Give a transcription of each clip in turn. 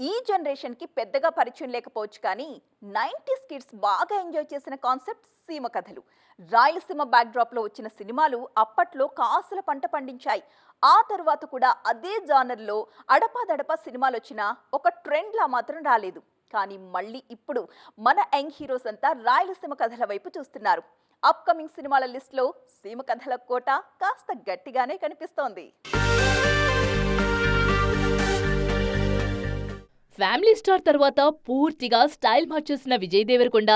ఈ జనరేషన్కి పెద్దగా పరిచయం లేకపోవచ్చు కానీ నైంటీస్ కిడ్స్ బాగా ఎంజాయ్ చేసిన కాన్సెప్ట్ సీమ కథలు. రాయలసీమ బ్యాక్డ్రాప్లో వచ్చిన సినిమాలు అప్పట్లో కాసుల పంట పండించాయి. ఆ తర్వాత కూడా అదే జానర్లో అడపాదడపా సినిమాలు వచ్చినా ఒక ట్రెండ్లా మాత్రం రాలేదు. కానీ మళ్ళీ ఇప్పుడు మన యంగ్ హీరోస్ అంతా రాయలసీమ కథల వైపు చూస్తున్నారు. అప్కమింగ్ సినిమాల లిస్ట్లో సీమ కథల కోట కాస్త గట్టిగానే కనిపిస్తోంది. ఫ్యామిలీ స్టార్ తర్వాత పూర్తిగా స్టైల్ మార్చేసిన విజయ్ దేవరకొండ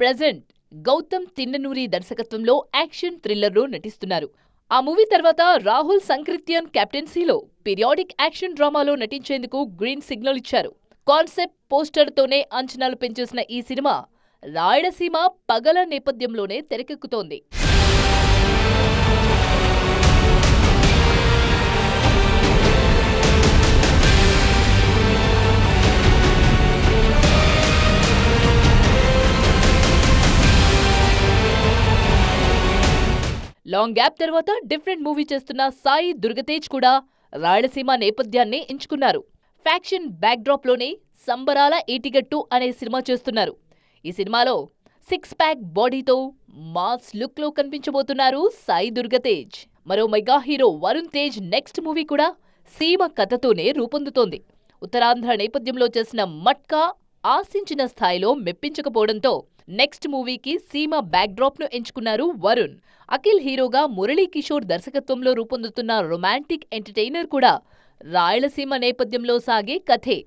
ప్రజెంట్ గౌతమ్ తిన్ననూరి దర్శకత్వంలో యాక్షన్ థ్రిల్లర్లో నటిస్తున్నారు. ఆ మూవీ తర్వాత రాహుల్ సంకృత్యన్ కెప్టెన్సీలో పీరియాడిక్ యాక్షన్ డ్రామాలో నటించేందుకు గ్రీన్ సిగ్నల్ ఇచ్చారు. కాన్సెప్ట్ పోస్టర్తోనే అంచనాలు పెంచేసిన ఈ సినిమా రాయలసీమ పగల నేపథ్యంలోనే తెరకెక్కుతోంది. లాంగ్ గ్యాప్ తర్వాత డిఫరెంట్ మూవీ చేస్తున్న సాయి దుర్గతేజ్ కూడా రాయలసీమ నేపథ్యాన్ని ఎంచుకున్నారు. ఫ్యాక్షన్ బ్యాక్డ్రాప్లోనే సంబరాల ఏటిగట్టు అనే సినిమా చేస్తున్నారు. ఈ సినిమాలో సిక్స్ ప్యాక్ బాడీతో మాస్ లుక్లో కనిపించబోతున్నారు సాయి దుర్గతేజ్. మరో mega hero Varun Tej next movie కూడా సీమ కథతోనే రూపొందుతోంది. ఉత్తరాంధ్ర నేపథ్యంలో చేసిన మట్కా ఆశించిన స్థాయిలో మెప్పించకపోవడంతో నెక్స్ట్ మూవీకి సీమ బ్యాక్డ్రాప్ను ఎంచుకున్నారు వరుణ్. అఖిల్ హీరోగా మురళీ కిషోర్ దర్శకత్వంలో రూపొందుతున్న రొమాంటిక్ ఎంటర్టైనర్ కూడా రాయలసీమ నేపథ్యంలో సాగే కథే.